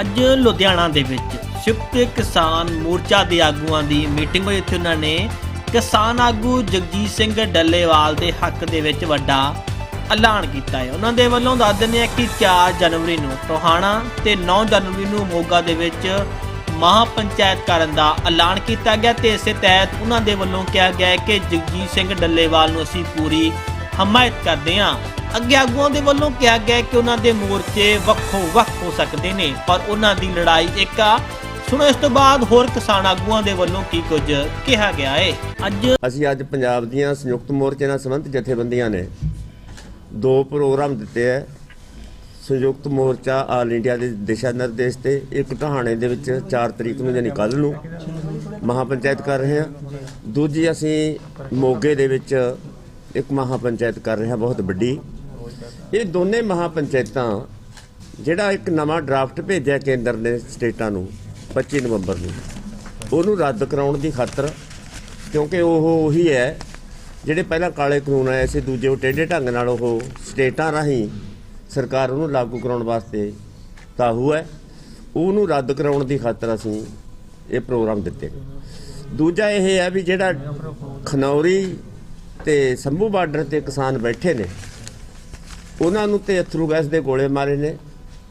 ਅੱਜ ਲੁਧਿਆਣਾ ਦੇ ਵਿੱਚ ਸੰਯੁਕਤ ਕਿਸਾਨ ਮੋਰਚਾ ਦੇ ਆਗੂਆਂ ਦੀ ਮੀਟਿੰਗ ਹੋਈ। ਇੱਥੇ ਉਹਨਾਂ ਨੇ ਕਿਸਾਨ ਆਗੂ ਜਗਜੀਤ ਸਿੰਘ ਡੱਲੇਵਾਲ ਦੇ ਹੱਕ ਦੇ ਵਿੱਚ ਵੱਡਾ ਐਲਾਨ ਕੀਤਾ ਹੈ। ਉਹਨਾਂ ਦੇ ਵੱਲੋਂ ਦੱਸ ਦਿੰਦੇ ਆ ਕਿ 4 ਜਨਵਰੀ ਨੂੰ ਟੋਹਾਣਾ ਤੇ 9 ਜਨਵਰੀ ਨੂੰ ਮੋਗਾ ਦੇ ਵਿੱਚ ਮਹਾ ਪੰਚਾਇਤ ਕਰਨ ਦਾ ਐਲਾਨ ਕੀਤਾ ਗਿਆ ਤੇ ਇਸੇ ਤਹਿਤ ਉਹਨਾਂ ਦੇ ਵੱਲੋਂ ਕਿਹਾ ਗਿਆ ਕਿ ਜਗਜੀਤ ਸਿੰਘ ਡੱਲੇਵਾਲ ਨੂੰ ਅਸੀਂ ਪੂਰੀ ਹਮਾਇਤ ਕਰਦੇ ਹਾਂ। ਅੱਗੇ ਆਗੂਆਂ ਦੇ ਵੱਲੋਂ ਕਿਹਾ ਗਿਆ ਕਿ ਉਹਨਾਂ ਦੇ ਮੋਰਚੇ ਵੱਖੋ ਵੱਖ ਹੋ ਸਕਦੇ ਨੇ, ਪਰ ਉਹਨਾਂ ਦੀ ਲੜਾਈ ਇੱਕ ਆ। ਸੁਣੋ, ਇਸ ਤੋਂ ਬਾਅਦ ਹੋਰ ਕਿਸਾਨ ਆਗੂਆਂ ਦੇ ਵੱਲੋਂ ਕੀ ਕੁਝ ਕਿਹਾ ਗਿਆ ਹੈ? ਅੱਜ ਅਸੀਂ ਅੱਜ ਪੰਜਾਬ ਦੀਆਂ ਸੰਯੁਕਤ ਮੋਰਚੇ ਨਾਲ ਸੰਬੰਧਿਤ ਜਥੇਬੰਦੀਆਂ ਨੇ ਦੋ ਪ੍ਰੋਗਰਾਮ ਦਿੱਤੇ ਹੈ। ਸੰਯੁਕਤ ਮੋਰਚਾ ਆਲ ਇੰਡੀਆ ਦੇ ਦਿਸ਼ਾ ਨਿਰਦੇਸ਼ ਤੇ ਇੱਕ ਕਹਾਣੇ ਦੇ ਵਿੱਚ 4 ਤਰੀਕ ਨੂੰ ਯਾਨੀ ਕੱਲ ਨੂੰ ਮਹਾ ਪੰਚਾਇਤ ਕਰ ਰਹੇ ਹਾਂ। ਦੂਜੀ, ਅਸੀਂ ਮੋਗੇ ਦੇ ਵਿੱਚ ਇੱਕ ਮਹਾ ਪੰਚਾਇਤ ਕਰ ਰਹੇ ਹਾਂ, ਬਹੁਤ ਵੱਡੀ। ਇਹ ਦੋਨੇ ਮਹਾ ਪੰਚਾਇਤਾਂ ਜਿਹੜਾ ਇੱਕ ਨਵਾਂ ਡਰਾਫਟ ਭੇਜਿਆ ਕੇਂਦਰ ਨੇ ਸਟੇਟਾਂ ਨੂੰ 25 ਨਵੰਬਰ ਨੂੰ, ਉਹਨੂੰ ਰੱਦ ਕਰਾਉਣ ਦੀ ਖਾਤਰ, ਕਿਉਂਕਿ ਉਹ ਉਹੀ ਹੈ, ਜਿਹੜੇ ਪਹਿਲਾਂ ਕਾਲੇ ਕਾਨੂੰਨ ਆਏ ਸੀ, ਦੂਜੇ ਉਹ ਟੇਢੇ ਢੰਗ ਨਾਲ ਉਹ ਸਟੇਟਾਂ ਰਾਹੀਂ ਸਰਕਾਰ ਉਹਨੂੰ ਲਾਗੂ ਕਰਾਉਣ ਵਾਸਤੇ ਤਾਹੂ ਹੈ, ਉਹਨੂੰ ਰੱਦ ਕਰਾਉਣ ਦੀ ਖਾਤਰ ਅਸੀਂ ਇਹ ਪ੍ਰੋਗਰਾਮ ਦਿੱਤੇ। ਦੂਜਾ ਇਹ ਹੈ ਵੀ ਜਿਹੜਾ ਖਨੌਰੀ ਤੇ ਸੰਭੂ ਬਾਰਡਰ ਤੇ ਕਿਸਾਨ ਬੈਠੇ ਨੇ ਉਹਨਾਂ ਨੂੰ ਤੇ ਅਥਰੂ ਗੈਸ ਦੇ ਗੋਲੇ ਮਾਰੇ ਨੇ।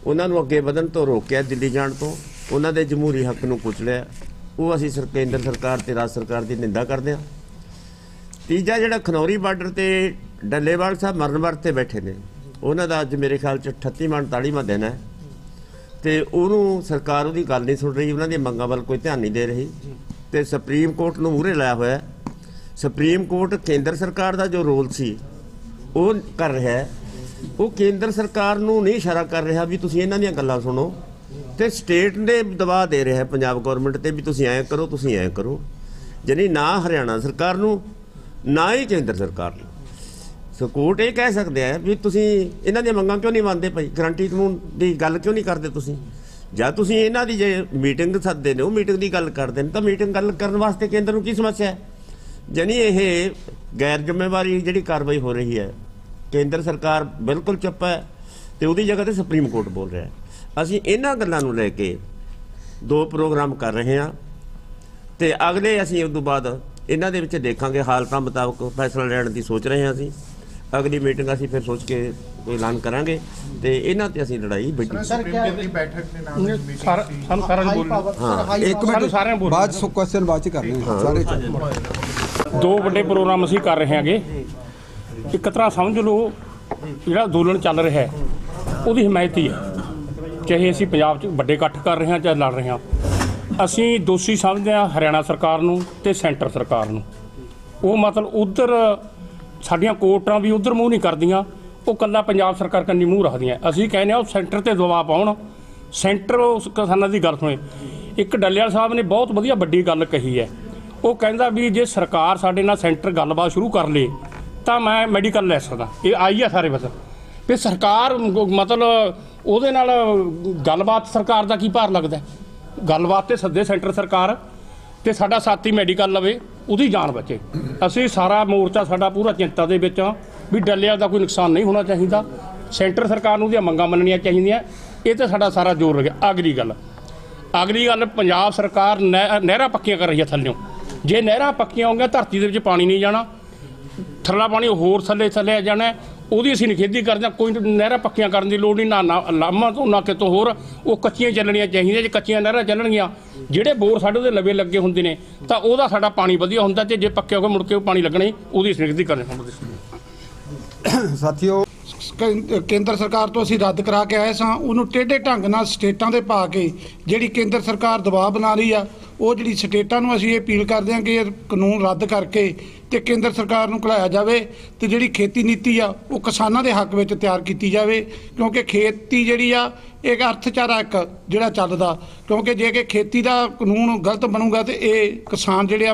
ਉਹਨਾਂ ਨੂੰ ਅੱਗੇ ਵਧਣ ਤੋਂ ਰੋਕਿਆ ਦਿੱਲੀ ਜਾਣ ਤੋਂ। ਉਹਨਾਂ ਦੇ ਜਮਹੂਰੀ ਹੱਕ ਨੂੰ ਕੁਚਲਿਆ ਉਹ ਅਸੀਂ ਸਰ, ਕੇਂਦਰ ਸਰਕਾਰ ਤੇ ਰਾਜ ਸਰਕਾਰ ਦੀ ਨਿੰਦਾ ਕਰਦੇ ਹਾਂ। ਤੀਜਾ ਜਿਹੜਾ ਖਨੌਰੀ ਬਾਰਡਰ ਤੇ ਡੱਲੇਵਾਲ ਸਾਹਿਬ ਮਰਨ ਵਰਤ ਤੇ ਬੈਠੇ ਨੇ। ਉਹਨਾਂ ਦਾ ਅੱਜ ਮੇਰੇ ਖਿਆਲ ਚ 38 ਮਣ 40ਵਾਂ ਦਿਨ ਹੈ। ਤੇ ਉਹਨੂੰ ਸਰਕਾਰ ਉਹਦੀ ਗੱਲ ਨਹੀਂ ਸੁਣ ਰਹੀ, ਉਹਨਾਂ ਦੀਆਂ ਮੰਗਾਂ ਵੱਲ ਕੋਈ ਧਿਆਨ ਨਹੀਂ ਦੇ ਰਹੀ। ਤੇ ਸੁਪਰੀਮ ਕੋਰਟ ਨੂੰ ਮੂਹਰੇ ਲਾਇਆ ਹੋਇਆ ਸੁਪਰੀਮ ਕੋਰਟ ਕੇਂਦਰ ਸਰਕਾਰ ਦਾ ਜੋ ਰੋਲ ਸੀ, ਉਹ ਕਰ ਰਿਹਾ ਹੈ। ਉਹ ਕੇਂਦਰ ਸਰਕਾਰ ਨੂੰ ਨਹੀਂ ਇਸ਼ਾਰਾ ਕਰ ਰਿਹਾ ਵੀ ਤੁਸੀਂ ਇਹਨਾਂ ਦੀਆਂ ਗੱਲਾਂ ਸੁਣੋ। ਤੇ ਸਟੇਟ ਨੇ ਦਬਾਅ ਦੇ ਰਿਹਾ ਪੰਜਾਬ ਗਵਰਨਮੈਂਟ ਤੇ ਵੀ ਤੁਸੀਂ ਐਂ ਕਰੋ, ਤੁਸੀਂ ਐਂ ਕਰੋ। ਜਾਣੀ ਨਾ ਹਰਿਆਣਾ ਸਰਕਾਰ ਨੂੰ, ਨਾ ਹੀ ਕੇਂਦਰ ਸਰਕਾਰ ਨੂੰ। ਸੋ ਕੋਰਟ ਇਹ ਕਹਿ ਸਕਦੇ ਆ ਵੀ ਤੁਸੀਂ ਇਹਨਾਂ ਦੀਆਂ ਮੰਗਾਂ ਕਿਉਂ ਨਹੀਂ ਮੰਨਦੇ ਭਾਈ? ਗਰੰਟੀ ਕਾਨੂੰਨ ਦੀ ਗੱਲ ਕਿਉਂ ਨਹੀਂ ਕਰਦੇ ਤੁਸੀਂ? ਜਾਂ ਤੁਸੀਂ ਇਹਨਾਂ ਦੀ ਜੇ ਮੀਟਿੰਗ ਸੱਦਦੇ ਨੇ, ਉਹ ਮੀਟਿੰਗ ਦੀ ਗੱਲ ਕਰਦੇ ਨੇ, ਤਾਂ ਮੀਟਿੰਗ ਗੱਲ ਕਰਨ ਵਾਸਤੇ ਕੇਂਦਰ ਨੂੰ ਕੀ ਸਮੱਸਿਆ ਹੈ? ਜਾਣੀ ਇਹ ਗੈਰ ਜ਼ਿੰਮੇਵਾਰੀ ਜਿਹੜੀ ਕਾਰਵਾਈ ਹੋ ਰਹੀ ਹੈ ਕੇਂਦਰ ਸਰਕਾਰ ਬਿਲਕੁਲ ਚੁੱਪ ਹੈ ਤੇ ਉਹਦੀ ਜਗ੍ਹਾ ਤੇ ਸੁਪਰੀਮ ਕੋਰਟ ਬੋਲ ਰਿਹਾ ਹੈ। ਅਸੀਂ ਇਹਨਾਂ ਗੱਲਾਂ ਨੂੰ ਲੈ ਕੇ ਦੋ ਪ੍ਰੋਗਰਾਮ ਕਰ ਰਹੇ ਹਾਂ ਤੇ ਅਗਲੇ ਅਸੀਂ ਉਸ ਤੋਂ ਬਾਅਦ ਇਹਨਾਂ ਦੇ ਵਿੱਚ ਦੇਖਾਂਗੇ ਹਾਲਤਾਂ ਮੁਤਾਬਕ ਫੈਸਲਾ ਲੈਣ ਦੀ ਸੋਚ ਰਹੇ ਹਾਂ ਅਸੀਂ। ਅਗਲੀ ਮੀਟਿੰਗ ਅਸੀਂ ਫਿਰ ਸੋਚ ਕੇ ਕੋਈ ਐਲਾਨ ਕਰਾਂਗੇ ਤੇ ਇਹਨਾਂ ਤੇ ਅਸੀਂ ਲੜਾਈ ਵੱਡੀ ਸਰ ਬੈਠਕ ਦੇ ਨਾਲ meeting ਸਾਰਾ ਸੀ। ਸਾਨੂੰ ਸਾਰਿਆਂ ਨੂੰ ਬੋਲਣਾ। ਹਾਂ ਇੱਕ ਸਾਨੂੰ ਮਿੰਟ। ਸਾਰਿਆਂ ਨੂੰ ਬੋਲਣਾ। ਬਾਅਦ ਚ ਕੁਐਸਚਨ ਬਾਅਦ ਚ ਸਾਰੇ ਚ। ਦੋ ਵੱਡੇ ਪ੍ਰੋਗਰਾਮ ਅਸੀਂ ਕਰ ਰਹੇ ਹਾਂਗੇ। ਇੱਕ ਤਰ੍ਹਾਂ ਸਮਝ ਲਓ ਜਿਹੜਾ ਅੰਦੋਲਨ ਚੱਲ ਰਿਹਾ ਹੈ, ਉਹਦੀ ਹਮਾਇਤ ਹੀ ਹੈ। ਚਾਹੇ ਅਸੀਂ ਪੰਜਾਬ 'ਚ ਵੱਡੇ ਇਕੱਠ ਕਰ ਰਹੇ ਹਾਂ ਚਾਹੇ ਲੜ ਰਹੇ ਹਾਂ, ਅਸੀਂ ਦੋਸ਼ੀ ਸਮਝਦੇ ਹਾਂ ਹਰਿਆਣਾ ਸਰਕਾਰ ਨੂੰ ਤੇ ਸੈਂਟਰ ਸਰਕਾਰ ਨੂੰ। ਉਹ ਮਤਲਬ ਉਧਰ ਸਾਡੀਆਂ ਕੋਰਟਾਂ ਵੀ ਉਧਰ ਮੂੰਹ ਨਹੀਂ ਕਰਦੀਆਂ, ਉਹ ਕੱਲਾ ਪੰਜਾਬ ਸਰਕਾਰ ਕੰਨੀ ਮੂੰਹ ਰੱਖਦੀਆਂ। ਅਸੀਂ ਕਹਿੰਦੇ ਆ ਉਹ ਸੈਂਟਰ ਤੇ ਦਬਾਅ ਪਾਉਣ। ਸੈਂਟਰ ਉਸ ਕਿਸਾਨਾਂ ਦੀ ਗੱਲ ਸੁਣੇ। ਇੱਕ ਡੱਲੇਵਾਲ ਸਾਹਿਬ ਨੇ ਬਹੁਤ ਵਧੀਆ ਵੱਡੀ ਗੱਲ ਕਹੀ ਹੈ। ਉਹ ਕਹਿੰਦਾ ਵੀ ਜੇ ਸਰਕਾਰ ਸਾਡੇ ਨਾਲ ਸੈਂਟਰ ਗੱਲਬਾਤ ਸ਼ੁਰੂ ਕਰ ਲੇ ਤਾਂ ਮੈਂ ਮੈਡੀਕਲ ਲੈ ਸਕਦਾ। ਇਹ ਆਈ ਆ ਸਾਰੇ ਬਸ। ਵੀ ਸਰਕਾਰ ਮਤਲਬ ਉਹਦੇ ਨਾਲ ਗੱਲਬਾਤ ਸਰਕਾਰ ਦਾ ਕੀ ਭਾਰ ਲੱਗਦਾ ਗੱਲਬਾਤ ਤੇ ਸੱਦੇ ਸੈਂਟਰ ਸਰਕਾਰ ਤੇ ਸਾਡਾ ਸਾਥੀ ਮੈਡੀਕਲ ਲਵੇ, ਉਹਦੀ ਜਾਨ ਬਚੇ। ਅਸੀਂ ਸਾਰਾ ਮੋਰਚਾ, ਸਾਡਾ ਪੂਰਾ ਚਿੰਤਾ ਦੇ ਵਿੱਚ ਆ ਵੀ ਡੱਲਿਆਂ ਦਾ ਕੋਈ ਨੁਕਸਾਨ ਨਹੀਂ ਹੋਣਾ ਚਾਹੀਦਾ। ਸੈਂਟਰ ਸਰਕਾਰ ਨੂੰ ਉਹਦੀਆਂ ਮੰਗਾਂ ਮੰਨਣੀਆਂ ਚਾਹੀਦੀਆਂ। ਇਹ ਤੇ ਸਾਡਾ ਸਾਰਾ ਜ਼ੋਰ ਲੱਗਿਆ। ਅਗਲੀ ਗੱਲ। ਅਗਲੀ ਗੱਲ, ਪੰਜਾਬ ਸਰਕਾਰ ਨਹਿ- ਨਹਿਰਾਂ ਪੱਕੀਆਂ ਕਰ ਰਹੀ ਹੈ ਥੱਲਿਓਂ। ਜੇ ਨਹਿਰਾਂ ਪੱਕੀਆਂ ਹੋਣਗੀਆਂ, ਧਰਤੀ ਦੇ ਵਿੱਚ ਪਾਣੀ ਨਹੀਂ ਜਾਣਾ। ਥੱਲਾ ਪਾਣੀ ਹੋਰ ਥੱਲੇ ਥੱਲੇ ਆ ਜਾਣਾ, ਉਹਦੀ ਅਸੀਂ ਨਿਖੇਧੀ ਕਰਦੇ ਹਾਂ, ਕੋਈ ਨਹਿਰਾਂ ਪੱਕੀਆਂ ਕਰਨ ਦੀ ਲੋੜ ਨਹੀਂ, ਨਾ ਨਾ ਲਾਮਾ ਤੋਂ, ਨਾ ਕਿਤੋਂ ਹੋਰ, ਉਹ ਕੱਚੀਆਂ ਚੱਲਣੀਆਂ ਚਾਹੀਦੀਆਂ, ਜੇ ਕੱਚੀਆਂ ਨਹਿਰਾਂ ਚੱਲਣਗੀਆਂ, ਜਿਹੜੇ ਬੋਰ ਸਾਡੇ ਉਹਦੇ ਲਵੇ ਲੱਗੇ ਹੁੰਦੇ ਨੇ, ਤਾਂ ਉਹਦਾ ਸਾਡਾ ਪਾਣੀ ਵਧੀਆ ਹੁੰਦਾ ਤੇ ਜੇ ਪੱਕੇ ਹੋ ਕੇ ਮੁੜ ਕੇ ਉਹ ਪਾਣੀ ਲੱਗਣਾ ਹੀ, ਉਹਦੀ ਅਸੀਂ ਨਿਖੇਧੀ ਕਰਦੇ ਹਾਂ। ਸਾਥੀਓ ਕੇਂਦਰ ਸਰਕਾਰ ਤੋਂ ਅਸੀਂ ਰੱਦ ਕਰਾ ਕੇ ਆਏ ਸਾਂ, ਉਹਨੂੰ ਟੇਢੇ ਢੰਗ ਨਾਲ ਸਟੇਟਾਂ ਦੇ ਪਾ ਕੇ, ਜਿਹੜੀ ਕੇਂਦਰ ਸਰਕਾਰ ਦਬਾਅ ਬਣਾ ਰਹੀ ਆ ਉਹ ਜਿਹੜੀ ਸਟੇਟਾਂ ਨੂੰ ਅਸੀਂ ਇਹ ਅਪੀਲ ਕਰਦੇ ਹਾਂ ਕਿ ਇਹ ਕਾਨੂੰਨ ਰੱਦ ਕਰਕੇ ਤੇ ਕੇਂਦਰ ਸਰਕਾਰ ਨੂੰ ਘਲਾਇਆ ਜਾਵੇ ਤੇ ਜਿਹੜੀ ਖੇਤੀ ਨੀਤੀ ਆ, ਉਹ ਕਿਸਾਨਾਂ ਦੇ ਹੱਕ ਵਿੱਚ ਤਿਆਰ ਕੀਤੀ ਜਾਵੇ, ਕਿਉਂਕਿ ਖੇਤੀ ਜਿਹੜੀ ਆ ਇੱਕ ਅਰਥਚਾਰਾ ਇੱਕ ਜਿਹੜਾ ਚੱਲਦਾ, ਕਿਉਂਕਿ ਜੇ ਕਿ ਖੇਤੀ ਦਾ ਕਾਨੂੰਨ ਗਲਤ ਬਣੂਗਾ ਤੇ ਇਹ ਕਿਸਾਨ ਜਿਹੜੇ ਆ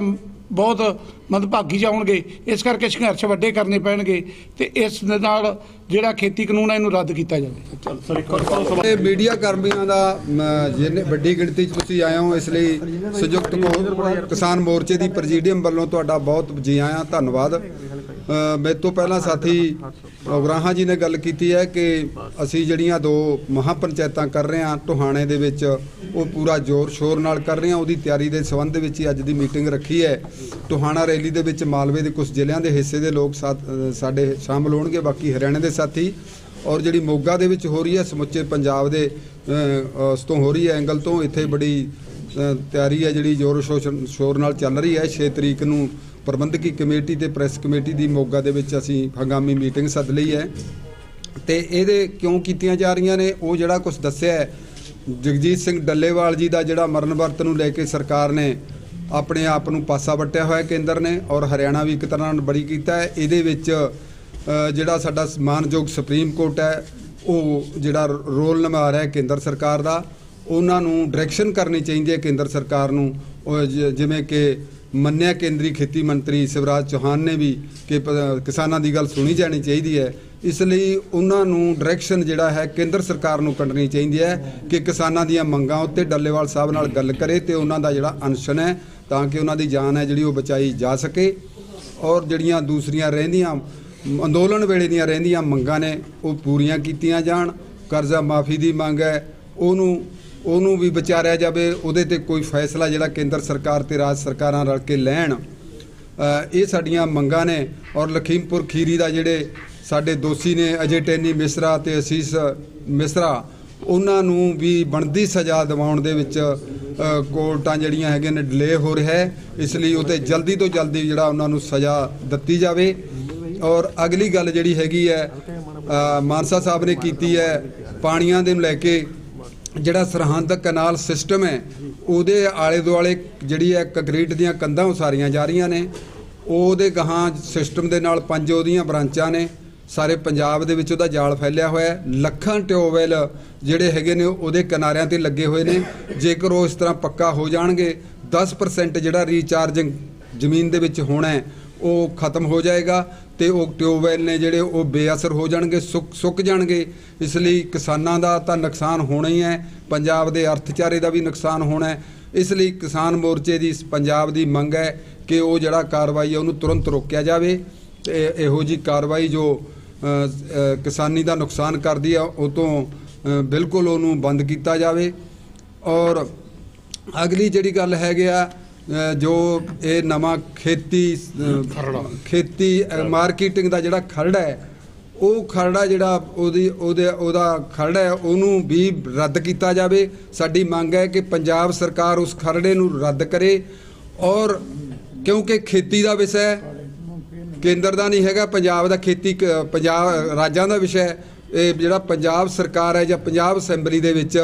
ਬਹੁਤ ਮੰਦਭਾਗੀ ਜਾਣਗੇ ਇਸ ਕਰਕੇ ਸੰਘਰਸ਼ ਵੱਡੇ ਕਰਨੇ ਪੈਣਗੇ ਤੇ ਇਸ ਦੇ ਨਾਲ ਜਿਹੜਾ ਖੇਤੀ ਕਾਨੂੰਨ ਹੈ ਇਹਨੂੰ ਰੱਦ ਕੀਤਾ ਜਾਵੇ। ਇਹ ਮੀਡੀਆ ਕਰਮੀਆਂ ਦਾ ਮ, ਜਿਹਨੇ ਵੱਡੀ ਗਿਣਤੀ 'ਚ ਤੁਸੀਂ ਆਏ ਹੋ ਇਸ ਲਈ ਸੰਯੁਕਤ ਕਿਸਾਨ ਮੋਰਚੇ ਦੀ ਪ੍ਰੈਜ਼ੀਡੀਅਮ ਵੱਲੋਂ ਤੁਹਾਡਾ ਬਹੁਤ ਜੀ ਆਇਆਂ ਧੰਨਵਾਦ। ਮੇਰੇ ਤੋਂ ਪਹਿਲਾਂ ਸਾਥੀ ਉਗਰਾਹਾਂ ਜੀ ਨੇ ਗੱਲ ਕੀਤੀ ਹੈ ਕਿ ਅਸੀਂ ਜਿਹੜੀਆਂ ਦੋ ਮਹਾਪੰਚਾਇਤਾਂ ਕਰ ਰਹੇ ਹਾਂ ਟੋਹਾਣੇ ਦੇ ਵਿੱਚ ਉਹ ਪੂਰਾ ਜ਼ੋਰ ਸ਼ੋਰ ਨਾਲ ਕਰ ਰਹੇ ਹਾਂ ਉਹਦੀ ਤਿਆਰੀ ਦੇ ਸੰਬੰਧ ਵਿੱਚ ਹੀ ਅੱਜ ਦੀ ਮੀਟਿੰਗ ਰੱਖੀ ਹੈ। ਟੋਹਾਣਾ ਰੈਲੀ ਦੇ ਵਿੱਚ ਮਾਲਵੇ ਦੇ ਕੁਝ ਜ਼ਿਲ੍ਹਿਆਂ ਦੇ ਹਿੱਸੇ ਦੇ ਲੋਕ ਸਾਡੇ ਸ਼ਾਮਲ ਹੋਣਗੇ, ਬਾਕੀ ਹਰਿਆਣੇ ਦੇ ਸਾਥੀ। ਔਰ ਜਿਹੜੀ ਮੋਗਾ ਦੇ ਵਿੱਚ ਹੋ ਰਹੀ ਹੈ, ਸਮੁੱਚੇ ਪੰਜਾਬ ਦੇ ਉਸ ਤੋਂ ਹੋ ਰਹੀ ਹੈ ਐਂਗਲ ਤੋਂ ਇੱਥੇ ਬੜੀ ਤਿਆਰੀ ਹੈ ਜਿਹੜੀ ਜ਼ੋਰ ਸ਼ੋਰ ਸ਼ੋਰ ਨਾਲ ਚੱਲ ਰਹੀ ਹੈ। 6 ਤਰੀਕ ਨੂੰ ਪ੍ਰਬੰਧਕੀ ਕਮੇਟੀ ਤੇ ਪ੍ਰੈਸ ਕਮੇਟੀ ਦੀ ਮੋਗਾ ਦੇ ਵਿੱਚ ਅਸੀਂ ਹੰਗਾਮੀ ਮੀਟਿੰਗ ਸੱਦ ਲਈ ਹੈ। ਤੇ ਇਹਦੇ ਕਿਉਂ ਕੀਤੀਆਂ ਜਾ ਰਹੀਆਂ ਨੇ, ਉਹ ਜਿਹੜਾ ਕੁਝ ਦੱਸਿਆ ਹੈ ਜਗਜੀਤ ਸਿੰਘ ਡੱਲੇਵਾਲ ਜੀ ਦਾ ਜਿਹੜਾ ਮਰਨ ਵਰਤ ਨੂੰ ਲੈ ਕੇ ਸਰਕਾਰ ਨੇ ਆਪਣੇ ਆਪ ਨੂੰ ਪਾਸਾ ਵੱਟਿਆ ਹੋਇਆ ਕੇਂਦਰ ਨੇ ਔਰ ਹਰਿਆਣਾ ਵੀ ਇੱਕ ਤਰ੍ਹਾਂ ਨਾਲ ਬੜੀ ਕੀਤਾ ਹੈ। ਇਹਦੇ ਵਿੱਚ ਜਿਹੜਾ ਸਾਡਾ ਮਾਨਯੋਗ ਸੁਪਰੀਮ ਕੋਰਟ ਹੈ, ਉਹ ਜਿਹੜਾ ਰੋਲ ਨਿਭਾ ਰਿਹਾ ਹੈ ਕੇਂਦਰ ਸਰਕਾਰ ਦਾ, ਉਹਨਾਂ ਨੂੰ ਡਾਇਰੈਕਸ਼ਨ ਕਰਨੀ ਚਾਹੀਦੀ ਹੈ ਕੇਂਦਰ ਸਰਕਾਰ ਨੂੰ। ਜਿਵੇਂ ਕਿ ਮੰਨਿਆ ਕੇਂਦਰੀ ਖੇਤੀ ਮੰਤਰੀ ਸ਼ਿਵਰਾਜ ਚੌਹਾਨ ਨੇ ਵੀ ਕਿ ਪ- ਕਿਸਾਨਾਂ ਦੀ ਗੱਲ ਸੁਣੀ ਜਾਣੀ ਚਾਹੀਦੀ ਹੈ। ਇਸ ਲਈ ਉਹਨਾਂ ਨੂੰ ਡਾਇਰੈਕਸ਼ਨ ਜਿਹੜਾ ਹੈ ਕੇਂਦਰ ਸਰਕਾਰ ਨੂੰ ਕੱਢਣੀ ਚਾਹੀਦੀ ਹੈ ਕਿ ਕਿਸਾਨਾਂ ਦੀਆਂ ਮੰਗਾਂ ਉੱਤੇ ਡੱਲੇਵਾਲ ਸਾਹਿਬ ਨਾਲ ਗੱਲ ਕਰੇ ਤੇ ਉਹਨਾਂ ਦਾ ਜਿਹੜਾ ਅਨਸ਼ਨ ਹੈ ਤਾਂ ਕਿ ਉਹਨਾਂ ਦੀ ਜਾਨ ਹੈ ਜਿਹੜੀ ਉਹ ਬਚਾਈ ਜਾ ਸਕੇ। ਔਰ ਜਿਹੜੀਆਂ ਦੂਸਰੀਆਂ ਰਹਿੰਦੀਆਂ, ਅੰਦੋਲਨ ਵੇਲੇ ਦੀਆਂ ਰਹਿੰਦੀਆਂ ਮੰਗਾਂ ਨੇ ਉਹ ਪੂਰੀਆਂ ਕੀਤੀਆਂ ਜਾਣ। ਕਰਜ਼ਾ ਮਾਫੀ ਦੀ ਮੰਗ ਹੈ, ਉਹਨੂੰ ਉਹਨੂੰ ਵੀ ਵਿਚਾਰਿਆ ਜਾਵੇ, ਉਹਦੇ ਤੇ ਕੋਈ ਫੈਸਲਾ ਜਿਹੜਾ ਕੇਂਦਰ ਸਰਕਾਰ ਤੇ ਰਾਜ ਸਰਕਾਰਾਂ ਰਲ ਕੇ ਲੈਣ ਇਹ ਸਾਡੀਆਂ ਮੰਗਾਂ ਨੇ। ਔਰ ਲਖੀਮਪੁਰ ਖੀਰੀ ਦਾ ਜਿਹੜੇ ਸਾਡੇ ਦੋਸ਼ੀ ਨੇ, ਅਜੇ ਟੈਨੀ ਮਿਸਰਾ ਤੇ ਅਸੀਸ ਮਿਸਰਾ, ਉਹਨਾਂ ਨੂੰ ਵੀ ਬਣਦੀ ਸਜ਼ਾ ਦਿਵਾਉਣ ਦੇ ਵਿੱਚ ਕੋਰਟਾਂ ਜਿਹੜੀਆਂ ਹੈਗੀਆਂ ਨੇ ਡਿਲੇ ਹੋ ਰਿਹਾ ਹੈ। ਇਸ ਲਈ ਉਹ ਤੇ ਜਲਦੀ ਤੋਂ ਜਲਦੀ ਜਿਹੜਾ ਉਹਨਾਂ ਨੂੰ ਸਜ਼ਾ ਦਿੱਤੀ ਜਾਵੇ। ਔਰ ਅਗਲੀ ਗੱਲ ਜਿਹੜੀ ਹੈਗੀ ਹੈ ਮਾਨਸਾ ਸਾਹਿਬ ਨੇ ਕੀਤੀ ਹੈ, ਪਾਣੀਆਂ ਦੇ ਨੂੰ ਲੈ ਕੇ ਜਿਹੜਾ ਸਰਹੰਦ ਕਨਾਲ ਸਿਸਟਮ ਹੈ, ਉਹਦੇ ਆਲੇ ਦੁਆਲੇ ਜਿਹੜੀ ਹੈ ਕੰਕਰੀਟ ਦੀਆਂ ਕੰਧਾਂ ਉਸਾਰੀਆਂ ਜਾ ਰਹੀਆਂ ਨੇ। ਉਹਦੇ ਗਾਹਾਂ ਸਿਸਟਮ ਦੇ ਨਾਲ ਪੰਜ ਉਹਦੀਆਂ ਬ੍ਰਾਂਚਾਂ ਨੇ। ਸਾਰੇ ਪੰਜਾਬ ਦੇ ਵਿੱਚ ਉਹਦਾ ਜਾਲ ਫੈਲਿਆ ਹੋਇਆ ਲੱਖਾਂ ਟਿਊਬਵੈਲ ਜਿਹੜੇ ਹੈਗੇ ਨੇ, ਉਹਦੇ ਕਿਨਾਰਿਆਂ ਤੇ ਲੱਗੇ ਹੋਏ ਨੇ। ਜੇਕਰ ਉਹ ਇਸ ਤਰ੍ਹਾਂ ਪੱਕਾ ਹੋ ਜਾਣਗੇ 10% ਜਿਹੜਾ ਰੀਚਾਰਜਿੰਗ ਜ਼ਮੀਨ ਦੇ ਵਿੱਚ ਹੋਣਾ ਹੈ ਉਹ ਖਤਮ ਹੋ ਜਾਏਗਾ ਤੇ ਉਹ ਟਿਊਬਵੈਲ ਨੇ ਜਿਹੜੇ ਉਹ ਬੇਅਸਰ ਹੋ ਜਾਣਗੇ, ਸੁੱਕ ਸੁੱਕ ਜਾਣਗੇ। ਇਸ ਲਈ ਕਿਸਾਨਾਂ ਦਾ ਤਾਂ ਨੁਕਸਾਨ ਹੋਣਾ ਹੀ ਹੈ, ਪੰਜਾਬ ਦੇ ਅਰਥਚਾਰੇ ਦਾ ਵੀ ਨੁਕਸਾਨ ਹੋਣਾ ਹੈ। ਇਸ ਲਈ ਕਿਸਾਨ ਮੋਰਚੇ ਦੀ ਪੰਜਾਬ ਦੀ ਮੰਗ ਹੈ ਕਿ ਉਹ ਜਿਹੜਾ ਕਾਰਵਾਈ ਹੈ ਉਹਨੂੰ ਤੁਰੰਤ ਰੋਕਿਆ ਜਾਵੇ ਤੇ ਇਹੋ ਜੀ ਕਾਰਵਾਈ ਜੋ ਕਿਸਾਨੀ ਦਾ ਨੁਕਸਾਨ ਕਰਦੀ ਆ ਉਹ ਤੋਂ ਬਿਲਕੁਲ ਉਹਨੂੰ ਬੰਦ ਕੀਤਾ ਜਾਵੇ। ਔਰ ਅਗਲੀ ਜਿਹੜੀ ਗੱਲ ਹੈਗੀ ਆ ਜੋ ਇਹ ਨਵਾਂ ਖੇਤੀ ਖੇਤੀ ਮਾਰਕੀਟਿੰਗ ਦਾ ਜਿਹੜਾ ਖਰੜਾ ਹੈ ਉਹ ਖਰੜਾ ਜਿਹੜਾ ਉਹਦੀ ਉਹਦੇ ਉਹਦਾ ਖਰੜਾ ਹੈ ਉਹਨੂੰ ਵੀ ਰੱਦ ਕੀਤਾ ਜਾਵੇ। ਸਾਡੀ ਮੰਗ ਹੈ ਕਿ ਪੰਜਾਬ ਸਰਕਾਰ ਉਸ ਖਰੜੇ ਨੂੰ ਰੱਦ ਕਰੇ ਔਰ ਕਿਉਂਕਿ ਖੇਤੀ ਦਾ ਵਿਸ਼ਾ ਹੈ ਕੇਂਦਰ ਦਾ ਨਹੀਂ ਹੈਗਾ ਪੰਜਾਬ ਦਾ ਖੇਤੀ ਪੰਜਾਬ ਰਾਜਾਂ ਦਾ ਵਿਸ਼ਾ ਹੈ ਇਹ ਜਿਹੜਾ ਪੰਜਾਬ ਸਰਕਾਰ ਹੈ ਜਾਂ ਪੰਜਾਬ ਅਸੈਂਬਲੀ ਦੇ ਵਿੱਚ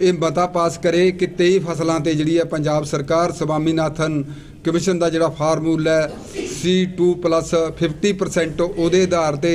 ਇਹ ਮਤਾ ਪਾਸ ਕਰੇ ਕਿ 23 ਫਸਲਾਂ ਤੇ ਜਿਹੜੀ ਹੈ ਪੰਜਾਬ ਸਰਕਾਰ, ਸਵਾਮੀਨਾਥਨ ਕਮਿਸ਼ਨ ਦਾ ਜਿਹੜਾ ਫਾਰਮੂਲਾ ਹੈ C2 50% ਉਹਦੇ ਆਧਾਰ ਤੇ